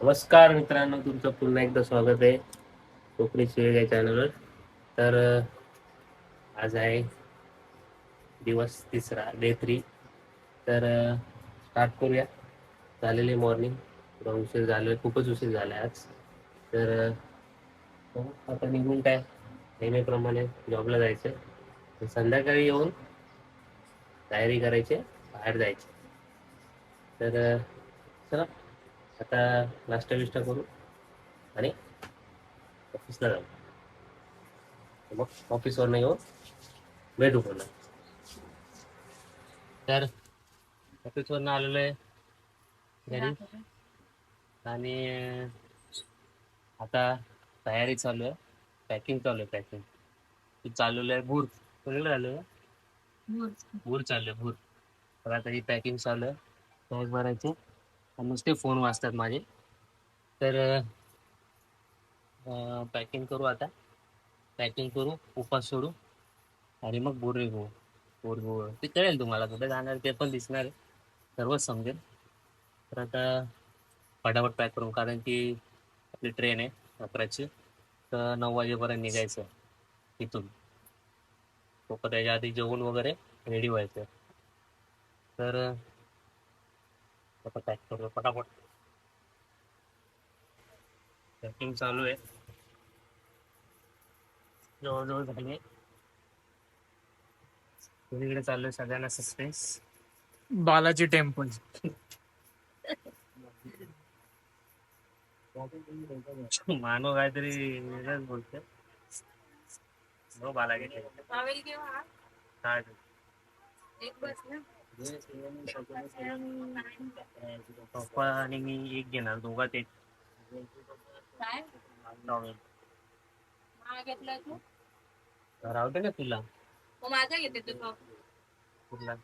नमस्कार मित्रांनो तुमचं पुन्हा एकदा स्वागत आहे कोकणी शिवेग या चॅनलवर तर आज आहे दिवस तिसरा डे थ्री तर स्टार्ट करूया. झालेले मॉर्निंग थोडा उशीर झालो खूपच उशीर झाला आज. तर आता निघून काय? नेहमीप्रमाणे जॉबला जायचं तर संध्याकाळी येऊन तयारी करायची बाहेर जायचे. तर चला. आता नाश्ता बिष्टा करू. आणि ऑफिसला जाऊ. मग ऑफिसवर नाही येऊ भेटू पुन्हा तर ऑफिसवरनं आलेलो आहे. घरी. आणि आता तयारी चालू आहे. पॅकिंग चालू आहे पॅकिंग चालवलं आहे भूर. कोणीकडे झालं आहे? भूर. चालू आहे भूर. तर आता ही पॅकिंग चालू आहे. बॅग भरायची. नुसते फोन वाचतात माझे. तर पॅकिंग करू आता. पॅकिंग करू उपास सोडू आणि मग बोर गो बोर घेऊ ते कळेल तुम्हाला कुठे जाणार ते पण दिसणार आहे. सर्वच समजेल. तर आता फटाफट पॅक करू कारण की आपली ट्रेन आहे अकराची. तर नऊ वाजेपर्यंत निघायचं तिथून तो त्याच्या आधी जेवण वगैरे रेडी व्हायचं. तर आता पॅक करूया पटापट पॅकिंग चालू आहे जवळजवळ झाली कोणीकडे चाललोय सगळ्यांना सस्पेन्स बालाजी टेम्पल. मानव काहीतरी वेगळंच बोलते हो बाला घेतले मावेल केव्हा काय एक बस ना. पप्पा आणि मी एक घेणार दोघात एक काय नॉवेल तू राहू दे ना तुला माझा घेते तू कुठला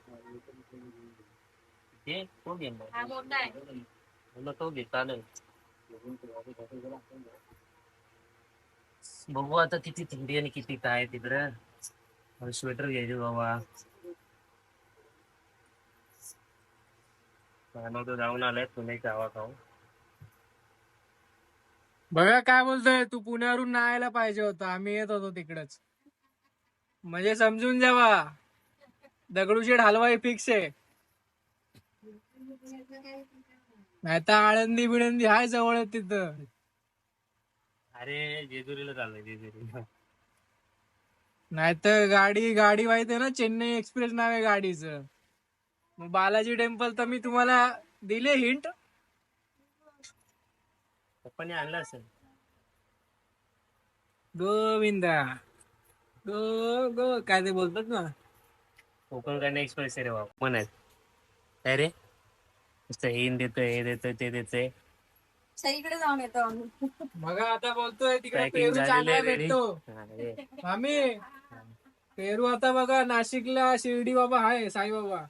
ते तो घेणार मोठा आहे मला तो घे चालेल बघू आता किती थंडी आणि किती काय तिकडं. स्वेटर घ्यायचे बाबा. तो जाऊन आलाय पुणे गावा खाऊ बघा काय बोलतोय तू पुण्यावरून नाही यायला पाहिजे होता आम्ही येत होतो तिकडच. म्हणजे समजून जावा दगडूशेठ हलवाई फिक्स आहे. नाही तर आळंदी बिळंदी हाय जवळ तिथं. अरे जेजुरीला चाललंय जेजुरीला नाही तर गाडी गाडी माहिती आहे ना चेन्नई एक्सप्रेस नाव आहे गाडीचं. मग बालाजी टेम्पल तर मी तुम्हाला दिले हिंट. पप्पाने आणलं असेल. गोविंदा. गो गो काय ते बोलतात ना. कोकण कन्या एक्सप्रेस आहे रे बाबा पण आहेत काय रे? नुसतं हे देतोय हे देतोय ते देतोय. सगळीकडे जाऊन येतो आम्ही. मग आता बोलतोय तिकडे Packing पेरू झालेलं चांगला आहे ready. भेटतो. आम्ही पेरू आता बघा नाशिकला शिर्डी बाबा आहे साईबाबा.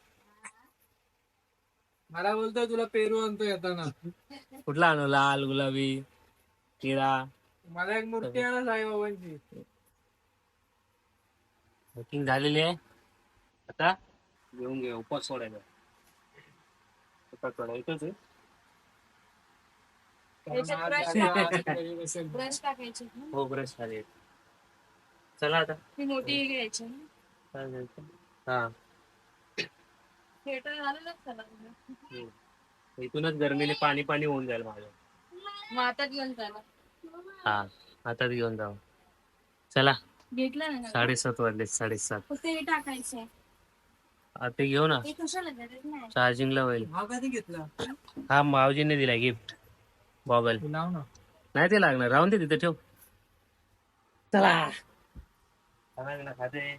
मला बोलतोय तुला पेरू आणतो येताना. कुठला आणू? लाल गुलाबी तिळा मला एक मूर्ती आहे ना साईबाबांची बुकिंग झालेली आहे. आता घेऊन घे उपवास सोडायचा उपवास सोडायचंच आहे त्याच्यात brush बसेल. ब्रश टाकायचे. ना. हो ब्रश झाले. चला आता. ती मोठी घ्यायची. ना. काय घ्यायचं? हा. थिएटर हम्म. इथूनच गरमीने पाणी पाणी होऊन जाईल माझं. मग आता घेऊन जायला हा आता घेऊन जाऊ. चला. घेतलं ना? साडेसात वाजले साडेसात. फक्त हे टाकायचे आता घेऊ ना. हे कशाला गरज नाही. चार्जिंगला होईल. हा कधी घेतला? हा मावजीने दिलाय गिफ्ट. तू लाव ना. नाही ते लागणार. राहून दे तिथे ठेव. चला. खाते.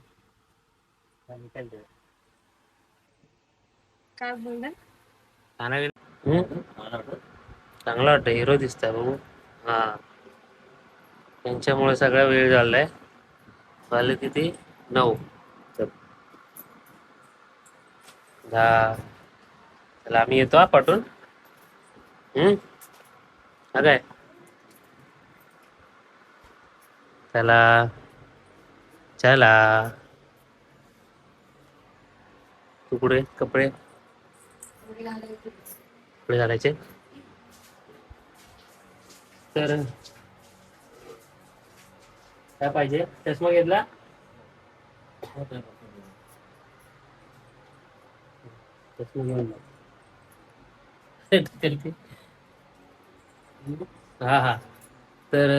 काय बोललं? चांगला वाटतं हिरो दिसताय बघू. हा. त्यांच्यामुळे सगळा वेळ झालाय. झाले किती? नऊ. दहा चला आम्ही येतो हा पाठवून. हम्म? काय? चला. चला. तू कुठे? कपडे? कपडे घालायचे तर काय पाहिजे? चष्मा घेतला? चष्मा घेऊन. हा हा. तर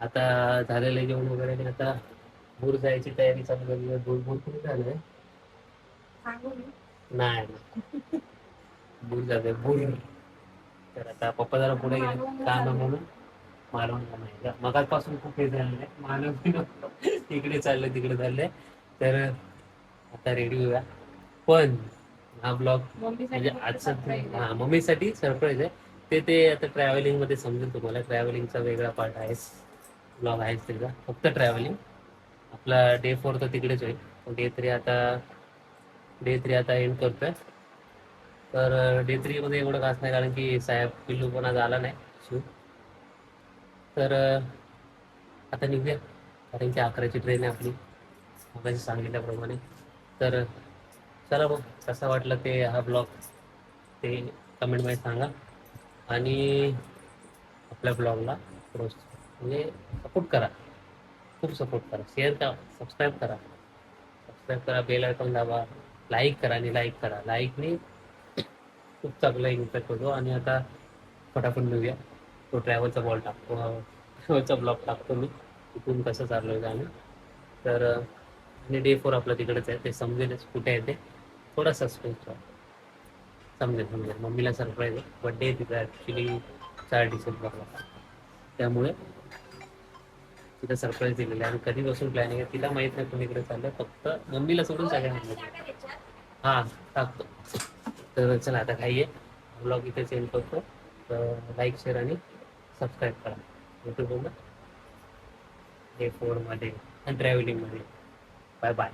आता झालेलं जेवण वगैरे आता भूर जायची तयारी चालू झाली भूर भूर कुठे झालंय. नाही. जाते तर आता पप्पा जरा पुढे गेले आहे म्हणून मालवण नाही. मगापासून खूप हे झालेलं आहे. मालवण इकडे चाललंय तिकडे चाललंय. तर आता रेडी होऊया. पण हा ब्लॉग म्हणजे आजचा हा मम्मीसाठी सरप्राईज आहे. ते ते आता ट्रॅव्हलिंगमध्ये समजेल तुम्हाला. ट्रॅव्हलिंगचा वेगळा पार्ट आहे. ब्लॉग आहेच त्याचा. फक्त ट्रॅव्हलिंग आपला डे फोर तर तिकडेच होईल. डे थ्री आता डे थ्री आता एंड करतोय. तर डे थ्री मध्ये एवढं खास नाही कारण की साहेब पिल्लू पण आज आला नाही. शिव तर आता निघूया. कारण की अकराची ट्रेन आहे आपली. मगाशी सांगितल्याप्रमाणे. तर चला मग कसा वाटला ते हा ब्लॉग ते कमेंटमध्ये सांगा. आणि आपल्या ब्लॉगला म्हणजे सपोर्ट करा. खूप सपोर्ट करा. शेअर करा. सबस्क्राईब करा. सबस्क्राईब करा. बेल आयकॉन दाबा. लाईक करा आणि लाईक करा. लाईकने खूप चांगला इम्पॅक्ट होतो आणि आता फटाफट निघूया तो ट्रॅव्हलचा बॉल टाकतो. ट्रॅव्हलचा ब्लॉक टाकतो मी. तिथून कसं चाललं आहे आम्ही तर आणि डे फोर आपलं तिकडेच आहे. ते समजेलच कुठे आहे ते. थोडा सस्पेन्स समजेल समजेल. मम्मीला सरप्राईज आहे. बड्डे तिथं ॲक्च्युली चार डिसेंबरला त्यामुळे तिथं सरप्राईज दिलेलं आहे. आणि कधीपासून प्लॅनिंग आहे तिला माहीत नाही कोणीकडे चाललं फक्त मम्मीला सोडून सगळ्यांना. हां हा टाकतो. तर चला आता काही आहे ब्लॉग इथे सेंड करतो. तर लाईक शेअर आणि सबस्क्राईब करा. युट्यूबवर डे फोरमध्ये आणि ट्रॅव्हलिंगमध्ये बाय बाय